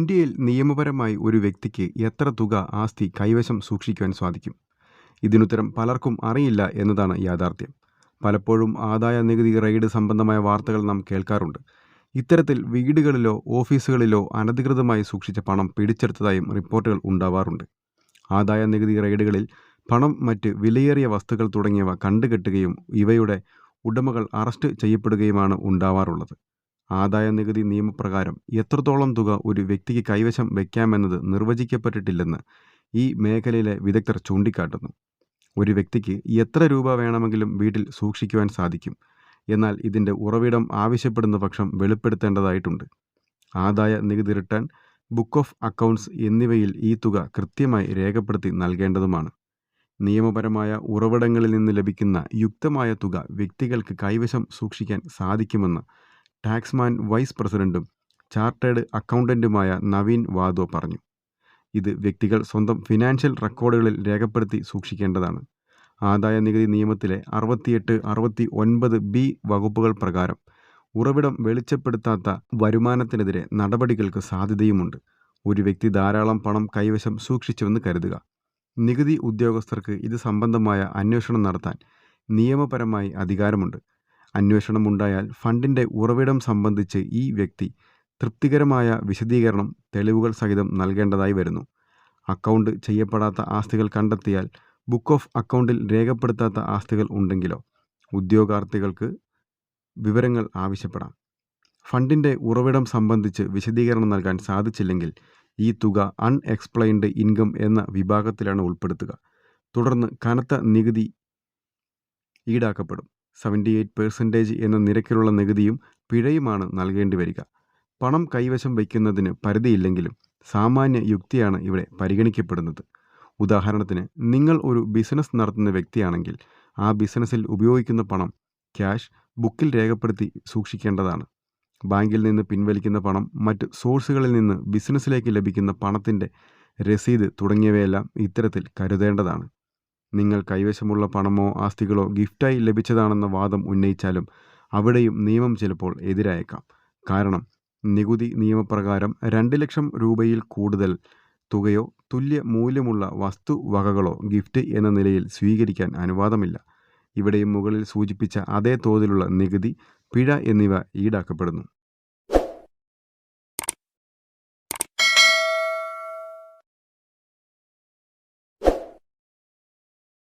ഇന്ത്യയിൽ നിയമപരമായി ഒരു വ്യക്തിക്ക് എത്ര തുക ആസ്തി കൈവശം സൂക്ഷിക്കുവാൻ സാധിക്കും? ഇതിനുത്തരം പലർക്കും അറിയില്ല എന്നതാണ് യാഥാർത്ഥ്യം. പലപ്പോഴും ആദായ നികുതി റെയ്ഡ് സംബന്ധമായ വാർത്തകൾ നാം കേൾക്കാറുണ്ട്. ഇത്തരത്തിൽ വീടുകളിലോ ഓഫീസുകളിലോ അനധികൃതമായി സൂക്ഷിച്ച പണം പിടിച്ചെടുത്തതായും റിപ്പോർട്ടുകൾ ഉണ്ടാവാറുണ്ട്. ആദായ നികുതി റെയ്ഡുകളിൽ പണം മറ്റ് വിലയേറിയ വസ്തുക്കൾ തുടങ്ങിയവ കണ്ടുകെട്ടുകയും ഇവയുടെ ഉടമകൾ അറസ്റ്റ് ചെയ്യപ്പെടുകയുമാണ് ഉണ്ടാവാറുള്ളത്. ആദായ നികുതി നിയമപ്രകാരം എത്രത്തോളം തുക ഒരു വ്യക്തിക്ക് കൈവശം വയ്ക്കാമെന്നത് നിർവചിക്കപ്പെട്ടിട്ടില്ലെന്ന് ഈ മേഖലയിലെ വിദഗ്ധർ ചൂണ്ടിക്കാട്ടുന്നു. ഒരു വ്യക്തിക്ക് എത്ര രൂപ വേണമെങ്കിലും വീട്ടിൽ സൂക്ഷിക്കുവാൻ സാധിക്കും. എന്നാൽ ഇതിന്റെ ഉറവിടം ആവശ്യപ്പെടുന്ന പക്ഷം വെളിപ്പെടുത്തേണ്ടതായിട്ടുണ്ട്. ആദായ നികുതി റിട്ടേൺ ബുക്ക് ഓഫ് അക്കൗണ്ട്സ് എന്നിവയിൽ ഈ തുക കൃത്യമായി രേഖപ്പെടുത്തി നൽകേണ്ടതുമാണ്. നിയമപരമായ ഉറവിടങ്ങളിൽ നിന്ന് ലഭിക്കുന്ന യുക്തമായ തുക വ്യക്തികൾക്ക് കൈവശം സൂക്ഷിക്കാൻ സാധിക്കുമെന്ന് ടാക്സ്മാൻ വൈസ് പ്രസിഡന്റും ചാർട്ടേഡ് അക്കൗണ്ടന്റുമായ നവീൻ വാദോ പറഞ്ഞു. ഇത് വ്യക്തികൾ സ്വന്തം ഫിനാൻഷ്യൽ റെക്കോർഡുകളിൽ രേഖപ്പെടുത്തി സൂക്ഷിക്കേണ്ടതാണ്. ആദായ നികുതി നിയമത്തിലെ അറുപത്തിയെട്ട് അറുപത്തി ഒൻപത് ബി വകുപ്പുകൾ പ്രകാരം ഉറവിടം വെളിച്ചപ്പെടുത്താത്ത വരുമാനത്തിനെതിരെ നടപടികൾക്ക് സാധ്യതയുമുണ്ട്. ഒരു വ്യക്തി ധാരാളം പണം കൈവശം സൂക്ഷിച്ചുവെന്ന് കരുതുക. നികുതി ഉദ്യോഗസ്ഥർക്ക് ഇത് സംബന്ധമായ അന്വേഷണം നടത്താൻ നിയമപരമായി അധികാരമുണ്ട്. അന്വേഷണം ഉണ്ടായാൽ ഫണ്ടിന്റെ ഉറവിടം സംബന്ധിച്ച് ഈ വ്യക്തി തൃപ്തികരമായ വിശദീകരണം തെളിവുകൾ സഹിതം നൽകേണ്ടതായി വരുന്നു. അക്കൗണ്ട് ചെയ്യപ്പെടാത്ത ആസ്തികൾ കണ്ടെത്തിയാൽ ബുക്ക് ഓഫ് അക്കൗണ്ടിൽ രേഖപ്പെടുത്താത്ത ആസ്തികൾ ഉണ്ടെങ്കിലോ ഉദ്യോഗാർത്ഥികൾക്ക് വിവരങ്ങൾ ആവശ്യപ്പെടാം. ഫണ്ടിന്റെ ഉറവിടം സംബന്ധിച്ച് വിശദീകരണം നൽകാൻ സാധിച്ചില്ലെങ്കിൽ ഈ തുക അൺഎക്സ്പ്ലെയിൻഡ് ഇൻകം എന്ന വിഭാഗത്തിലാണ് ഉൾപ്പെടുത്തുക. തുടർന്ന് കനത്ത നികുതി ഈടാക്കപ്പെടും. സെവന്റി എയ്റ്റ് പെർസെന്റേജ് എന്ന നിരക്കിലുള്ള നികുതിയും പിഴയുമാണ് നൽകേണ്ടി വരിക. പണം കൈവശം വയ്ക്കുന്നതിന് പരിധിയില്ലെങ്കിലും സാമാന്യ യുക്തിയാണ് ഇവിടെ പരിഗണിക്കപ്പെടുന്നത്. ഉദാഹരണത്തിന് നിങ്ങൾ ഒരു ബിസിനസ് നടത്തുന്ന വ്യക്തിയാണെങ്കിൽ ആ ബിസിനസ്സിൽ ഉപയോഗിക്കുന്ന പണം ക്യാഷ് ബുക്കിൽ രേഖപ്പെടുത്തി സൂക്ഷിക്കേണ്ടതാണ്. ബാങ്കിൽ നിന്ന് പിൻവലിക്കുന്ന പണം മറ്റ് സോഴ്സുകളിൽ നിന്ന് ബിസിനസ്സിലേക്ക് ലഭിക്കുന്ന പണത്തിന്റെ രസീത് തുടങ്ങിയവയെല്ലാം ഇത്തരത്തിൽ കരുതേണ്ടതാണ്. നിങ്ങൾ കൈവശമുള്ള പണമോ ആസ്തികളോ ഗിഫ്റ്റായി ലഭിച്ചതാണെന്ന വാദം ഉന്നയിച്ചാലും അവിടെയും നിയമം ചിലപ്പോൾ എതിരായേക്കാം. കാരണം നികുതി നിയമപ്രകാരം രണ്ട് ലക്ഷം രൂപയിൽ കൂടുതൽ തുകയോ തുല്യ മൂല്യമുള്ള വസ്തുവകകളോ ഗിഫ്റ്റ് എന്ന നിലയിൽ സ്വീകരിക്കാൻ അനുവാദമില്ല. ഇവിടെയും മുകളിൽ സൂചിപ്പിച്ച അതേ തോതിലുള്ള നികുതി പിഴ എന്നിവ ഈടാക്കപ്പെടുന്നു.